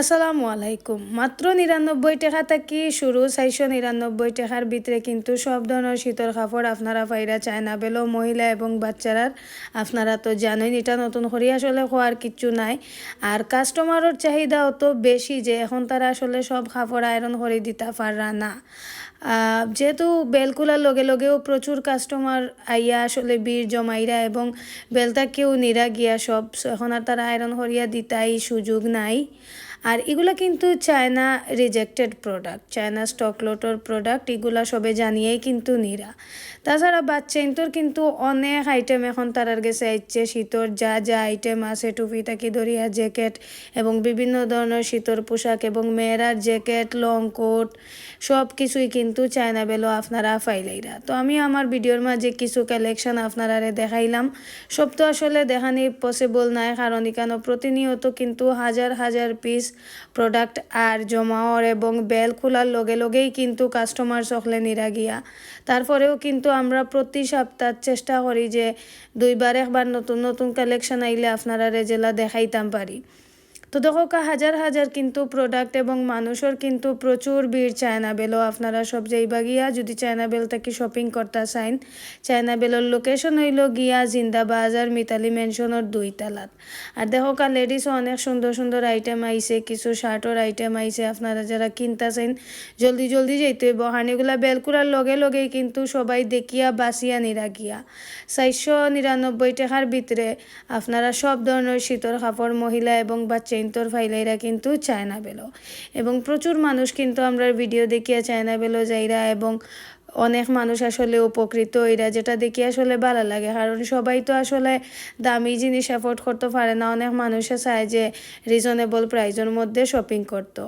আসসালামু আলাইকুম। মাত্র নিরানব্বই টাকা থাকি শুরু, চারশো নিরানব্বই টাকার ভিতরে কিন্তু সব ধরনের শীতল কাপড় আপনারা পাইরা চায়না বেলো, মহিলা এবং বাচ্চারার, আপনারা তো জানেন এটা নতুন করে আসলে হওয়ার কিচ্ছু নাই। আর কাস্টমারের চাহিদা অত বেশি যে এখন তারা আসলে সব কাপড় আয়রন করে দিতে পারা না। যেহেতু বেলকুলার লগে লগেও প্রচুর কাস্টমার আইয়া আসলে বীর জমাইরা এবং বেলটা কেউ নিরা গিয়া সব, এখন আর তারা আয়রন করিয়া দিতাই সুযোগ নাই। আর এগুলো কিন্তু China rejected product China stock লোটোর product এগুলা সবে জানিয়েই কিন্তু নিরা। তাছাড়া বাচ্চা ইন্তর কিন্তু অনেক আইটেম এখন তারার গেছে আইচ্ছে শীতর যা যা আইটেম আছে, টুপি থাকি ধরিয়া জ্যাকেট এবং বিভিন্ন ধরনের শীতর পোশাক এবং মেয়েরার জ্যাকেট লং কোট সব কিছুই কিন্তু চায়না বেলো আপনারা ফাইলাইরা। তো আমি আমার ভিডিওর মাঝে কিছু কালেকশন আপনারা দেখাইলাম। সব তো আসলে দেখানি পসিবল নাই, কারণ এখানে প্রতিনিয়ত কিন্তু হাজার হাজার পিস প্রোডাক্ট আর জমাওয়ার এবং বেল খোলার লগে লগেই কিন্তু কাস্টমার সকলে নিরা গিয়া। তারপরেও কিন্তু আমরা প্রতি সপ্তাহ চেষ্টা করি যে দুইবার একবার নতুন নতুন কালেকশন আইলে আপনারা রেজেলা দেখাইতাম পারি। তো দেখো হাজার হাজার কিন্তু প্রোডাক্ট এবং মানুষের কিন্তু প্রচুর ভিড় চায়না বেলও আপনারা সব যাইবা গিয়া যদি চায়না বেল থেকে শপিং করতে চাইন চায়না বেলের লোকেশন হইল গিয়া জিন্দা বাজার মিতালি মেনশনের দুই তালাত। আর দেখো কা লেডিসও অনেক সুন্দর সুন্দর আইটেম আইছে, কিছু শার্টের আইটেম আইছে, আপনারা যারা কিনতে চাইন জলদি জলদি যাইতে হইব। হানিগুলা বেলকুলার লগে লগেই কিন্তু সবাই দেখিয়া বাসিয়া নিরা গিয়া। চারশো নিরানব্বই টাকার ভিতরে আপনারা সব ধরনের শীতর কাপড়, মহিলা এবং বাচ্চা ইন্তর ফাইলাইরা কিন্তু চায়না বেলো। এবং প্রচুর মানুষ কিন্তু আমরা ভিডিও দেখিয়া চায়না বেলো যাইরা এবং অনেক মানুষ আসলে উপকৃত এরা যেটা দেখি আসলে ভালো লাগে। কারণ সবাই তো আসলে দামি জিনিস অ্যাফোর্ড করতে পারে না। অনেক মানুষে চায় যে রিজনেবল প্রাইজের মধ্যে শপিং করতো।